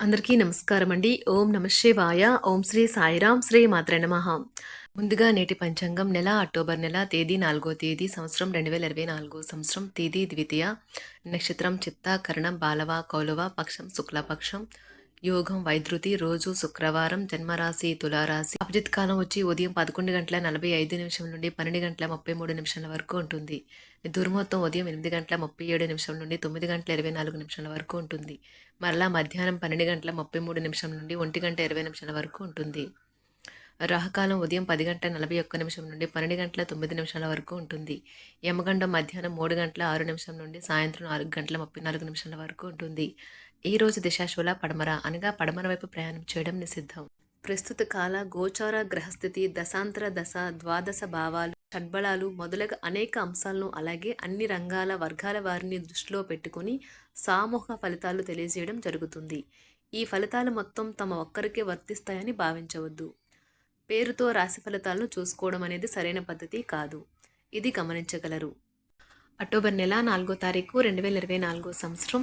అందరికీ నమస్కారం అండి. ఓం నమ శివాయ. ఓం శ్రీ సాయిరాం శ్రీ మాత్ర నమః. ముందుగా నేటి పంచాంగం నెల అక్టోబర్ నెల తేదీ నాలుగో తేదీ సంవత్సరం రెండు వేల ఇరవై నాలుగు సంవత్సరం తేదీ ద్వితీయ నక్షత్రం చిత్త కరణం బాలవ కౌలవ పక్షం శుక్లపక్షం. యోగం వైద్యుతి రోజు శుక్రవారం జన్మరాశి తులారాశి. అభిజిత్ కాలం వచ్చి ఉదయం పదకొండు గంటల నలభై ఐదు నిమిషం నుండి పన్నెండు గంటల ముప్పై మూడు నిమిషాల వరకు ఉంటుంది. దుర్మొత్తం ఉదయం ఎనిమిది గంటల ముప్పై ఏడు నిమిషం నుండి తొమ్మిది గంటల ఇరవై నాలుగు నిమిషాల వరకు ఉంటుంది. మరలా మధ్యాహ్నం పన్నెండు గంటల ముప్పై మూడు నిమిషం నుండి ఒంటి గంట ఇరవై నిమిషాల వరకు ఉంటుంది. రాహకాలం ఉదయం పది గంటల నలభై ఒక్క నిమిషం నుండి పన్నెండు గంటల తొమ్మిది నిమిషాల వరకు ఉంటుంది. యమగండం మధ్యాహ్నం మూడు గంటల ఆరు నిమిషం నుండి సాయంత్రం నాలుగు గంటల ముప్పై నాలుగు నిమిషాల వరకు ఉంటుంది. ఈ రోజు దిశాశూల పడమర అనగా పడమర వైపు ప్రయాణం చేయడం నిషిద్ధం. ప్రస్తుత కాల గోచార గ్రహస్థితి దశాంతర దశ ద్వాదశ భావాలు షడ్బళాలు మొదలగు అనేక అంశాలను అలాగే అన్ని రంగాల వర్గాల వారిని దృష్టిలో పెట్టుకుని సామూహిక ఫలితాలు తెలియజేయడం జరుగుతుంది. ఈ ఫలితాలు మొత్తం తమ ఒక్కరికే వర్తిస్తాయని భావించవద్దు. పేరుతో రాశి ఫలితాలను చూసుకోవడం అనేది సరైన పద్ధతి కాదు. ఇది గమనించగలరు. అక్టోబర్ నెల నాలుగో తారీఖు రెండు వేల ఇరవై నాలుగో సంవత్సరం.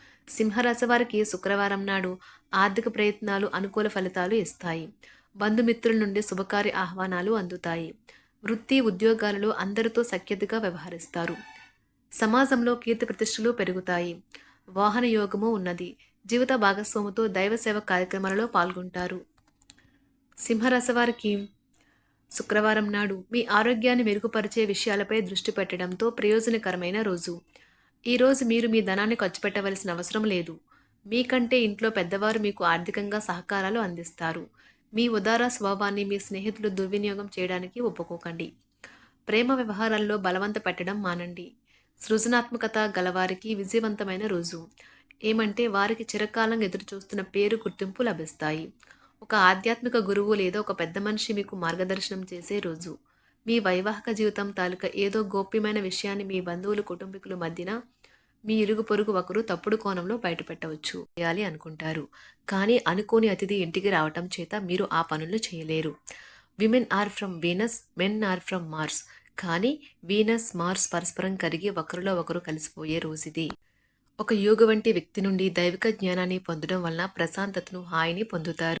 సింహరాశి వారికి శుక్రవారం నాడు ఆర్థిక ప్రయత్నాలు అనుకూల ఫలితాలు ఇస్తాయి. బంధుమిత్రుల నుండి శుభకార్య ఆహ్వానాలు అందుతాయి. వృత్తి ఉద్యోగాలలో అందరితో సఖ్యతగా వ్యవహరిస్తారు. సమాజంలో కీర్తి ప్రతిష్టలు పెరుగుతాయి. వాహన యోగము ఉన్నది. జీవిత భాగస్వాముతో దైవ సేవ కార్యక్రమాలలో పాల్గొంటారు. సింహరాశి వారికి శుక్రవారం నాడు మీ ఆరోగ్యాన్ని మెరుగుపరిచే విషయాలపై దృష్టి పెట్టడంతో ప్రయోజనకరమైన రోజు. ఈరోజు మీరు మీ ధనాన్ని ఖర్చు పెట్టవలసిన అవసరం లేదు. మీకంటే ఇంట్లో పెద్దవారు మీకు ఆర్థికంగా సహకారాలు అందిస్తారు. మీ ఉదార స్వభావాన్ని మీ స్నేహితులు దుర్వినియోగం చేయడానికి ఒప్పుకోకండి. ప్రేమ వ్యవహారాల్లో బలవంత పెట్టడం మానండి. సృజనాత్మకత గలవారికి విజయవంతమైన రోజు. ఏమంటే వారికి చిరకాలం ఎదురుచూస్తున్న పేరు గుర్తింపు లభిస్తాయి. ఒక ఆధ్యాత్మిక గురువు లేదా ఒక పెద్ద మనిషి మీకు మార్గదర్శనం చేసే రోజు. మీ వైవాహిక జీవితం తాలూకా ఏదో గోప్యమైన విషయాన్ని మీ బంధువులు కుటుంబీకుల మధ్యన మీ ఇరుగు పొరుగు ఒకరు తప్పుడు కోణంలో బయటపెట్టవచ్చు చేయాలి అనుకుంటారు. కానీ అనుకోని అతిథి ఇంటికి రావటం చేత మీరు ఆ పనులు చేయలేరు. Women are from Venus men are from Mars కానీ వీనస్ మార్స్ పరస్పరం కరిగి ఒకరిలో ఒకరు కలిసిపోయే రోజుది. ఒక యోగ వంటి వ్యక్తి నుండి దైవిక జ్ఞానాన్ని పొందడం వలన ప్రశాంతతను హాయిని పొందుతారు.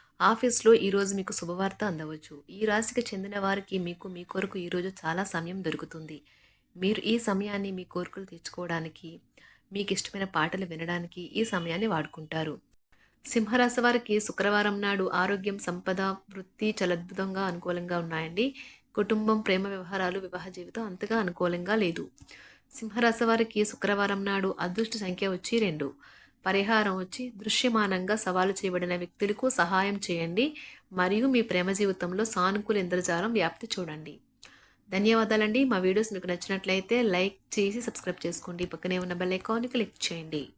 ఆఫీస్లో ఈరోజు మీకు శుభవార్త అందవచ్చు. ఈ రాశికి చెందిన వారికి మీకు మీ కొరకు ఈరోజు చాలా సమయం దొరుకుతుంది. మీరు ఈ సమయాన్ని మీ కోరికలు తెచ్చుకోవడానికి మీకు ఇష్టమైన పాటలు వినడానికి ఈ సమయాన్ని వాడుకుంటారు. సింహరాశి వారికి శుక్రవారం నాడు ఆరోగ్యం సంపద వృత్తి చలద్భుతంగా అద్భుతంగా అనుకూలంగా ఉన్నాయండి. కుటుంబం ప్రేమ వ్యవహారాలు వివాహ జీవితం అంతగా అనుకూలంగా లేదు. సింహరాశి వారికి శుక్రవారం నాడు అదృష్ట సంఖ్య వచ్చి రెండు. పరిహారం వచ్చి దృశ్యమానంగా సవాలు చేయబడిన వ్యక్తులకు సహాయం చేయండి. మరియు మీ ప్రేమ జీవితంలో సానుకూల ఇంద్రజాలం వ్యాప్తి చూడండి. ధన్యవాదాలండి. మా వీడియోస్ మీకు నచ్చినట్లయితే లైక్ చేసి సబ్స్క్రైబ్ చేసుకోండి. పక్కనే ఉన్న బెల్ ఐకాన్ని క్లిక్ చేయండి.